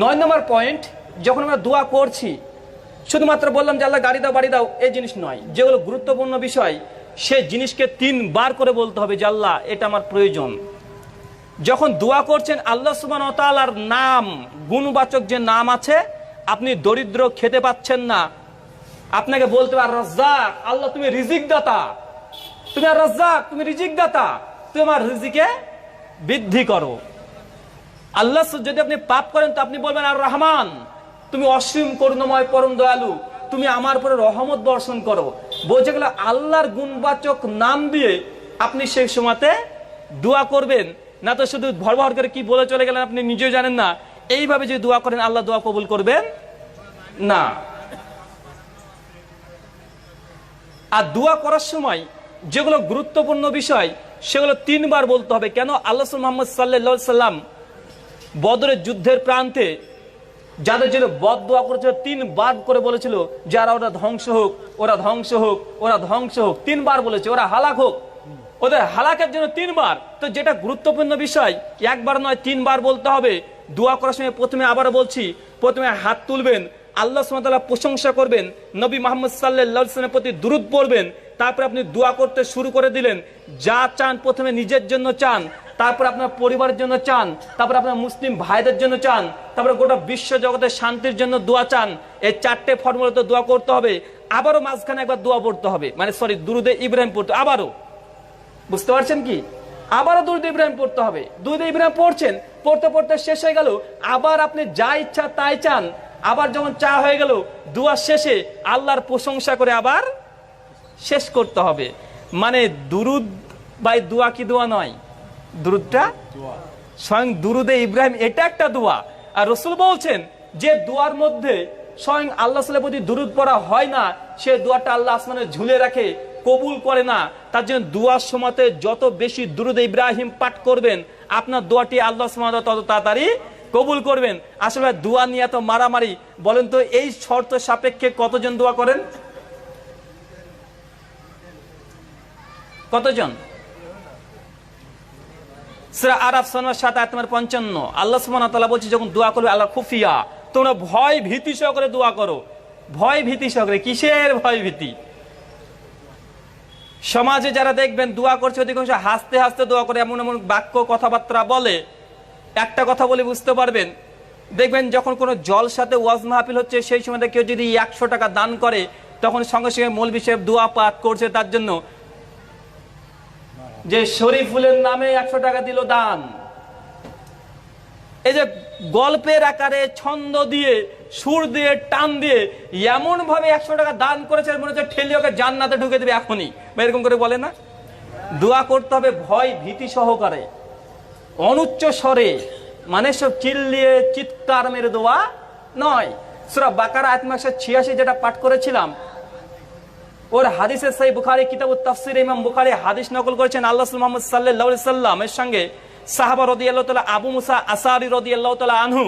নয় নম্বর পয়েন্ট যখন আমরা দোয়া করছি, শুধুমাত্র বললাম যে আল্লাহ গাড়ি দাও, বাড়ি দাও, এই জিনিস নয়। যেগুলো গুরুত্বপূর্ণ বিষয়, সে জিনিসকে তিনবার করে বলতে হবে যে আল্লাহ, এটা আমার প্রয়োজন। যখন দোয়া করছেন, আল্লাহ সুবান তালার নাম, গুণবাচক যে নাম আছে, আপনি দরিদ্র, খেতে পাচ্ছেন না। আপনাকে বলতে পার রাজ্জাক, আল্লাহ তুমি রিজিক দাতা তুমি আর রাজ্জাক, তুমি রিজিক দাতা তোমার রিজিকে বৃদ্ধি করো। আল্লাহ যদি আপনি পাপ করেন, তো আপনি বলবেন, আর রহমান, তুমি অসীম করুণময় পরম দয়ালু, তুমি আমার উপরে রহমত বর্ষণ করো। বলছে গেল আল্লাহর গুণবাচক নাম দিয়ে আপনি সেই সময়তে দোয়া করবেন। না তো শুধু ভর ভর করে কি বলে চলে গেলেন আপনি নিজেও জানেন না। এইভাবে যদি দোয়া করেন, আল্লাহ দোয়া কবুল করবেন? না। আর দোয়া করার সময় যেগুলো গুরুত্বপূর্ণ বিষয়, সেগুলো তিনবার বলতে হবে। কেন? আল্লাহ মোহাম্মদ সাল্লা সাল্লাম বদরের যুদ্ধের প্রান্তে যাদের জন্য বদ দোয়া করেছিল তিনবার করে বলেছিল, যারা ওরা ধ্বংস হোক, ওরা ধ্বংস হোক, ওরা ধ্বংস হোক তিনবার বলেছে, ওরা হালাক হোক। ওদের হালাকের জন্য তিনবার তো যেটা গুরুত্বপূর্ণ বিষয়, একবার নয় তিনবার বলতে হবে। দোয়া করার সময় প্রথমে আবারও বলছি, প্রথমে হাত তুলবেন, আল্লাহ সুমতাল্লাহ প্রশংসা করবেন, নবী মোহাম্মদ সাল্লাহামের প্রতি দূরত পড়বেন, তারপরে আপনি দোয়া করতে শুরু করে দিলেন। যা চান প্রথমে নিজের জন্য চান তারপর আপনার পরিবারের জন্য চান, তারপর আপনার মুসলিম ভাইদের জন্য চান, তারপরে গোটা বিশ্ব জগতের শান্তির জন্য দোয়া চান, এই চারটে ফর্মুলা তো দোয়া করতে হবে, আবারও মাঝখানে একবার দোয়া পড়তে হবে। মানে সরি দুরুদে ইব্রাহিম পড়তে, আবারও। বুঝতে পারছেন কি? আবারও দুরুদ ইব্রাহিম পড়তে হবে। দুরুদ ইব্রাহিম পড়ছেন, পড়তে পড়তে শেষ হয়ে গেল, আবার আপনি যা ইচ্ছা তাই চান, আবার যখন চা হয়ে গেল দুয়ার শেষে আল্লাহর প্রশংসা করে আবার শেষ করতে হবে। মানে দুরুদ বাই দোয়া কি দোয়া নয়? দুরুদটা? স্বয়ং দুরুদে ইব্রাহিম, এটা একটা দোয়া। আর রসুল বলছেন যে দোয়ার মধ্যে স্বয়ং আল্লাহ প্রতি দুরুদ পড়া হয় না, সে দোয়াটা আল্লাহ আসমানে ঝুলে রাখে, কবুল করে না। তার জন্য দোয়ার সময়তে যত বেশি দুরুদ ইব্রাহিম পাঠ করবেন, আপনার দোয়াটি আল্লাহ তত তাড়াতাড়ি কবুল করবেন। আসলে দোয়া নিয়ে এত মারামারি, বলেন তো এই শর্ত সাপেক্ষে কতজন দোয়া করেন? কতজন? সুরা আরাফ সনমার সাত আত্মার পঞ্চান্ন। আল্লাহ সুবহানাহু ওয়া বলছে, যখন দোয়া করবে, আল্লাহ খুফিয়া, তোমরা ভয় ভীতি সহকারে দোয়া করো। ভয় ভীতি সহকারে, কিসের ভয় ভীতি? সমাজে যারা দেখবেন দোয়া করছে, অধিকাংশ হাসতে হাসতে দোয়া করে, এমন এমন বাক্য, কথাবার্তা বলে। একটা কথা বলে বুঝতে পারবেন, দেখবেন যখন কোনো জল সাথে ওয়াজ মাহফিল হচ্ছে, সেই সময় কেউ যদি একশো টাকা দান করে, তখন সঙ্গে সঙ্গে মৌলবি সাহেব দোয়া পাঠ করছে তার জন্য। যে শরীফুলের নামে একশো টাকা দিল দান। এই যে গল্পের আকারে ছন্দ দিয়ে, সুর দিয়ে, টান দিয়ে এমন ভাবে একশো টাকা দান করেছে, মনে হচ্ছে ঠেলে ওকে জান্নাতে ঢুকে দেবে এখনই। বা এরকম করে বলে না? দোয়া করতে হবে ভয় ভীতি সহকারে। অনুচ্চ স্বরে মানে সব চিল্লিয়ে চিৎকার মেরে দোয়া নয়। সুরা বাকারা আত্মাশা ছিয়াশি যেটা পাঠ করেছিলাম ওর হাদিসের সেই বুখারি কিতাব তাফসির, ইমাম বুখারি হাদিস নকল করেছেন আল্লাহ মোহাম্মদ সাল্লাহ সাল্লামের সঙ্গে সাহাবা রদি আল্লাহ তালা আবু মুসা আসারি রদি আল্লাহ তালা আনহু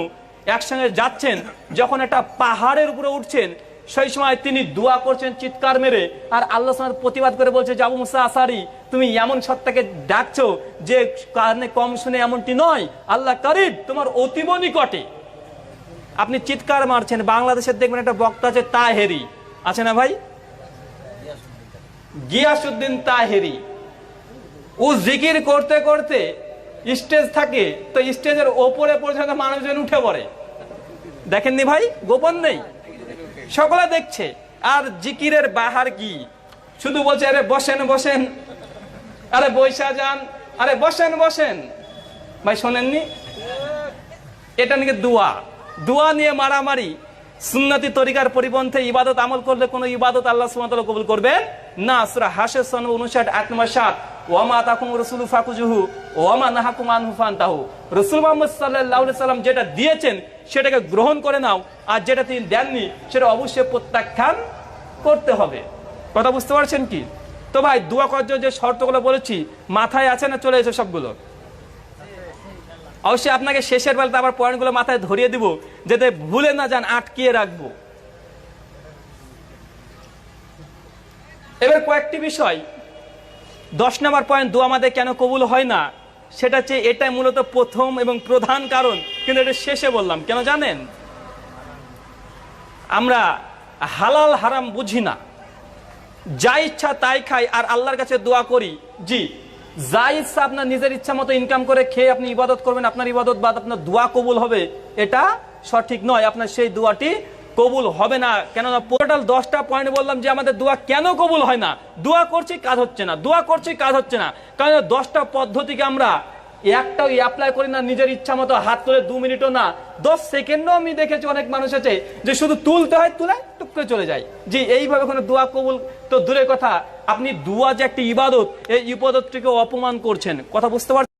একসঙ্গে যাচ্ছেন। যখন একটা পাহাড়ের উপরে উঠছেন, সেই সময় তিনি দোয়া করছেন, চিৎকার মেরে, আর আল্লাহ প্রতিবাদ করে বলছে যে, আবু মুসা আসারি, তুমি এমন সত্তাকে ডাকছো যে কারণে কম শুনে এমনটি নয়। আল্লাহ করিব তোমার অতীব নিকটে। আপনি চিৎকার মারছেন বাংলাদেশের দেখবেন একটা বক্তা আছে তাহেরি। আছে না ভাই? গিয়াসুদ্দিন তাহেরি। ও জিকির করতে করতে স্টেজ থাকে, তো স্টেজের ওপরে পর্যন্ত মানুষজন উঠে পড়ে। দেখেননি ভাই? গোপন নেই? সকলে দেখছে। আর জিকিরের বাহার কি? শুধু বলছে, আরে বসেন বসেন। আরে বৈশা যান। আরে বসেন বসেন। ভাই, শোনেননি? এটা নাকি দোয়া। দোয়া নিয়ে মারামারি। সুন্নতি তরিকার পরিপন্থে ইবাদত আমল করলে কোনো ইবাদত আল্লাহ সুবহানাহু করবেন করবেন না। সূরা হাসের সন 59 আট নম্বর 7 ওয়ামা তাকুম রাসূলু ফাকুজুহু ফান্তাহু। রাসূল মুহাম্মদ আলাইহি সাল্লাম যেটা দিয়েছেন, সেটাকে গ্রহণ করে নাও। আর যেটা তিনি দেননি, সেটা অবশ্যই প্রত্যাখ্যান করতে হবে। কথা বুঝতে পারছেন কি? তো ভাই, দোয়া যে শর্তগুলো বলেছি, মাথায় আছে না চলে এসে সবগুলো? অবশ্যই আপনাকে শেষের বেলাতে আবার পয়েন্টগুলো মাথায় ধরিয়ে দিব, যাতে ভুলে না যান, আটকিয়ে রাখব। এবার কয়েকটি বিষয়। দশ নম্বর পয়েন্ট দু আমাদের কেন কবুল হয় না? সেটা হচ্ছে, এটাই মূলত প্রথম এবং প্রধান কারণ, কিন্তু এটা শেষে বললাম, কেন জানেন? আমরা হালাল হারাম বুঝি না। যা ইচ্ছা তাই খাই, আর আল্লাহর কাছে দোয়া করি, জি। যা ইচ্ছা আপনার নিজের ইচ্ছা মতো ইনকাম করে খেয়ে আপনি ইবাদত করবেন, আপনার ইবাদত বাদ, আপনার দোয়া কবুল হবে, এটা সঠিক নয়। আপনার সেই দোয়াটি কবুল হবে না। কেননা পোর্টাল দশটা পয়েন্ট বললাম যে আমাদের দোয়া কেন কবুল হয় না? দোয়া করছি, কাজ হচ্ছে না। দোয়া করছি, কাজ হচ্ছে না। কারণ দশটা পদ্ধতিকে আমরা একটাও অ্যাপ্লাই করি না, নিজের ইচ্ছা মতো হাত তুলে দু মিনিটও না। দশ সেকেন্ডও আমি দেখেছি অনেক মানুষ আছে যে শুধু তুলতে হয়, তুলে টুক করে চলে যায়। যে এইভাবে কোনো দোয়া কবুল তো দূরের কথা। আপনি দোয়া যে একটি ইবাদত, এই ইবাদতটিকে অপমান করছেন। কথা বুঝতে পারছেন?